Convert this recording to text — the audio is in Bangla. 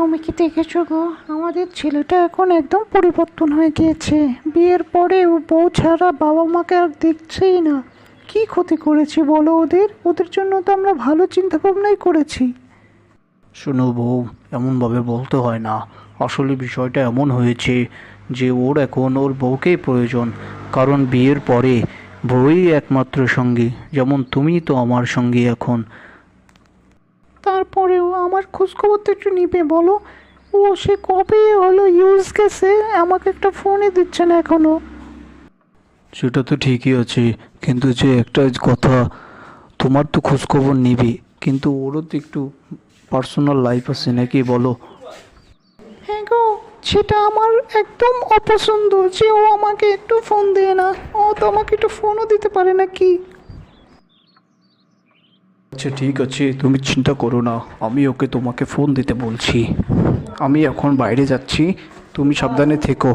তুমি কি দেখেছ গো? আমাদের ছেলেটা এখন একদম পরিবর্তন হয়ে গিয়েছে। বিয়ের পরে ও বউ ছাড়া বাবা মাকে আর দেখছেই না। কি ক্ষতি করেছি বলো ওদের? ওদের জন্য তো আমরা ভালো চিন্তা ভাবনাই করেছি। শোনো বউ, এমনভাবে বলতে হয় না। আসলে বিষয়টা এমন হয়েছে যে ওর এখন ওর বউকেই প্রয়োজন। কারণ বিয়ের পরে বউই একমাত্র সঙ্গী। যেমন তুমি তো আমার সঙ্গী এখন। তারপরেও আমার খোঁজখবর তো একটু নিবে বলো। ও সে কবে হলো ইউজ গেছে আমাকে একটা ফোনই দিচ্ছে না এখনও। সেটা তো ঠিকই আছে কিন্তু যে একটা কথা তোমার তো খোঁজখবর নিবি কিন্তু ওরও তো একটু পার্সোনাল লাইফ আছে নাকি বলো। হ্যাঁ গো সেটা আমার একদম অপছন্দ যে ও আমাকে একটু ফোন দেয় না। ও তো আমাকে একটু ফোনও দিতে পারে না কি আচ্ছা ঠিক আছে, তুমি চিন্তা করো না, আমি ওকে তোমাকে ফোন দিতে বলছি। আমি এখন বাইরে যাচ্ছি, তুমি সাবধানে থেকো।